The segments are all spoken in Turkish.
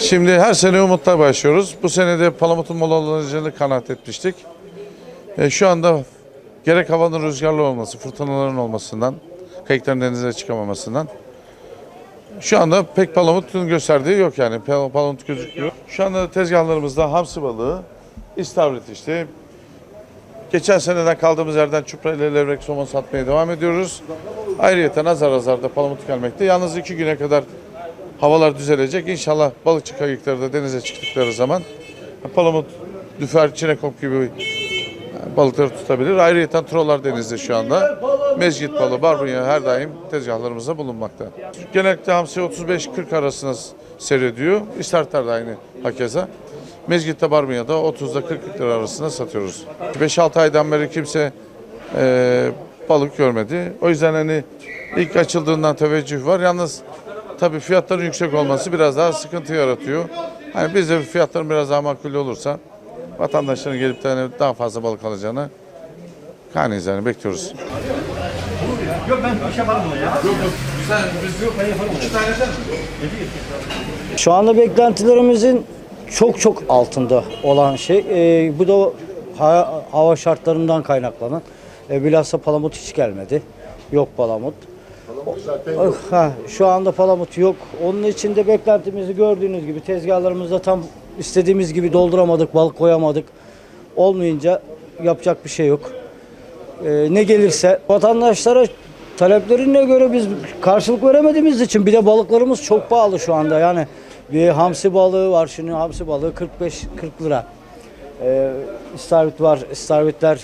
Şimdi her sene umutla başlıyoruz. Bu sene de Palamut'un molalanacağını kanaat etmiştik. E, şu anda gerek havanın rüzgarlı olması, fırtınaların olmasından, kayıkların denize çıkamamasından şu anda pek Palamut'un gösterdiği yok yani. Pal- Palamut gözüküyor. Şu anda tezgahlarımızda hamsi balığı, istavrit işte. Geçen seneden kaldığımız yerden çupra ile levrek somon satmaya devam ediyoruz. Ayrıyeten azar azar da Palamut gelmekte. Yalnız iki güne kadar havalar düzelecek. İnşallah balıkçı kayıkları da denize çıktıkları zaman palamut, düfer, çinekop gibi balıkları tutabilir. Ayrıca trollar denizde şu anda. Mezgit balığı, barbunya her daim tezgahlarımızda bulunmakta. Genellikle hamsi 35-40 arasında seyrediyor. İstertler de aynı hakeza. Mezgit'te barbunya da 30'da 40 lira arasında satıyoruz. 5-6 aydan beri kimse e, balık görmedi. O yüzden hani ilk açıldığından teveccüh var. Yalnız tabii fiyatların yüksek olması biraz daha sıkıntı yaratıyor. Hani biz de fiyatların biraz daha makul olursa vatandaşların gelip de hani daha fazla balık alacağını kaniyiz yani bekliyoruz. Şu anda beklentilerimizin çok çok altında olan şey. e, bu da ha- hava şartlarından kaynaklanan. E, bilhassa palamut hiç gelmedi. Yok palamut. Oh, Ha, şu anda palamut yok. Onun için de beklentimizi gördüğünüz gibi tezgahlarımızda tam istediğimiz gibi dolduramadık, balık koyamadık. Olmayınca yapacak bir şey yok. Ee, ne gelirse vatandaşlara taleplerine göre biz karşılık veremediğimiz için bir de balıklarımız çok pahalı şu anda yani bir hamsi balığı var şimdi hamsi balığı 45 40 lira ee, istavrit var istavritler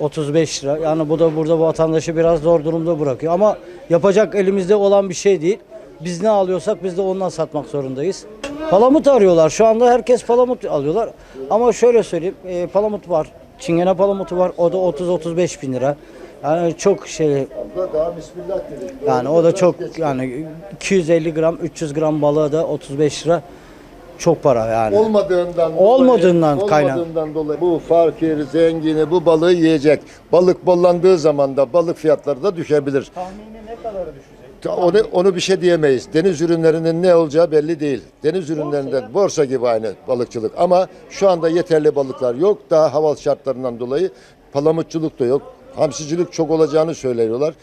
35 lira yani bu da burada vatandaşı biraz zor durumda bırakıyor ama yapacak elimizde olan bir şey değil biz ne alıyorsak biz de ondan satmak zorundayız. Palamut arıyorlar. Şu anda herkes palamut alıyorlar. Ama şöyle söyleyeyim. e, palamut var. Çingene palamutu var. O da 30-35 bin lira. Yani çok şey Daha bismillah dedik. yani o da çok yani 250 gram 300 gram balığı da 35 lira çok para yani. Olmadığından Olmadığından dolayı, kaynak. olmadığından dolayı bu fakir, zengini bu balığı yiyecek. Balık bollandığı zaman da balık fiyatları da düşebilir. Tahmini ne kadar düşecek? Onu, onu bir şey diyemeyiz. Deniz ürünlerinin ne olacağı belli değil. Deniz ürünlerinden borsa gibi aynı balıkçılık. Ama şu anda yeterli balıklar yok. Daha hava şartlarından dolayı palamutçuluk da yok. Hamsicilik çok olacağını söylüyorlar.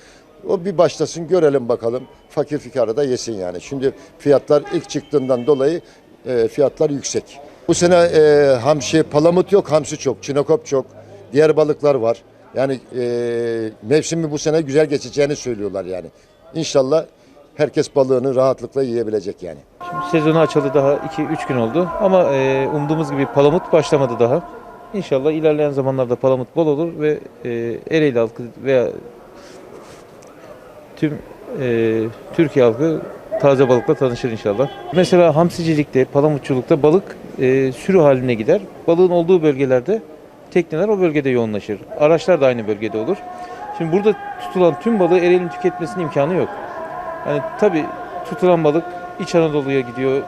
O bir başlasın görelim bakalım. Fakir fikarı da yesin yani. Şimdi fiyatlar ilk çıktığından dolayı e, fiyatlar yüksek. Bu sene e, hamsi, palamut yok, hamsi çok, çinokop çok. Diğer balıklar var. Yani e, mevsimi bu sene güzel geçeceğini söylüyorlar yani. İnşallah herkes balığını rahatlıkla yiyebilecek yani. Sezonu açıldı daha 2-3 gün oldu ama e, umduğumuz gibi palamut başlamadı daha. İnşallah ilerleyen zamanlarda palamut bol olur ve e, Ereğli halkı veya tüm e, Türkiye halkı taze balıkla tanışır inşallah. Mesela hamsicilikte, palamutçulukta balık e, sürü haline gider. Balığın olduğu bölgelerde tekneler o bölgede yoğunlaşır. Araçlar da aynı bölgede olur. Şimdi burada tutulan tüm balığı Ereğli'nin tüketmesinin imkanı yok. Yani tabii tutulan balık İç Anadolu'ya gidiyor.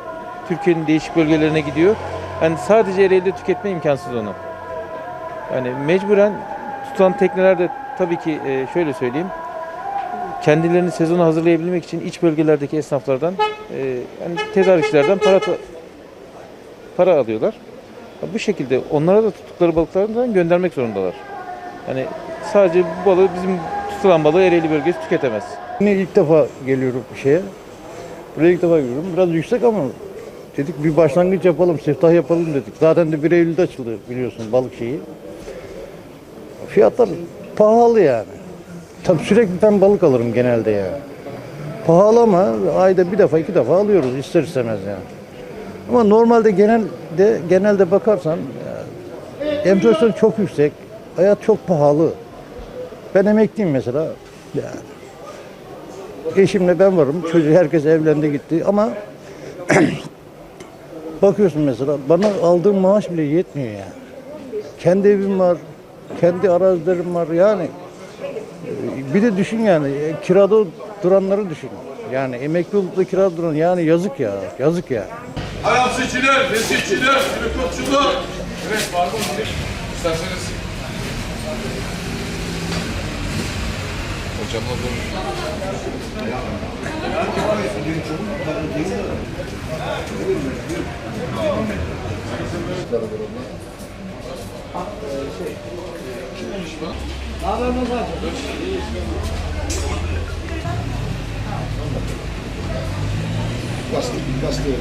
Türkiye'nin değişik bölgelerine gidiyor. Yani sadece Ereğli'de tüketme imkansız onu. Yani mecburen tutulan tekneler de tabii ki e, şöyle söyleyeyim. Kendilerini sezona hazırlayabilmek için iç bölgelerdeki esnaflardan e, yani tedarikçilerden para para alıyorlar. Bu şekilde onlara da tuttukları balıklarından göndermek zorundalar. Yani sadece bu balığı bizim tutulan balığı Ereğli bölgesi tüketemez. Yine ilk defa geliyorum bir şeye. Buraya ilk defa geliyorum. Biraz yüksek ama dedik bir başlangıç yapalım, siftah yapalım dedik. Zaten de 1 Eylül'de açıldı biliyorsun balık şeyi. Fiyatlar pahalı yani. Tabii sürekli ben balık alırım genelde ya. Pahalı ama ayda bir defa iki defa alıyoruz ister istemez yani. Ama normalde genelde genelde bakarsan enflasyon çok yüksek. Hayat çok pahalı. Ben emekliyim mesela. Yani Eşimle ben varım. Çocuk herkes evlendi gitti ama bakıyorsun mesela bana aldığım maaş bile yetmiyor yani. Kendi evim var, kendi arazilerim var yani. Bir de düşün yani e, kirada duranları düşün. Yani emekli olup da kirada duran yani yazık ya, yazık ya. Ayapsıçılar, mesihçiler, silikopçular. Evet var mı? İsterseniz. Hocamla bunu. Kim olmuş bu? Ne haber Mehmet? Plastik, plastik.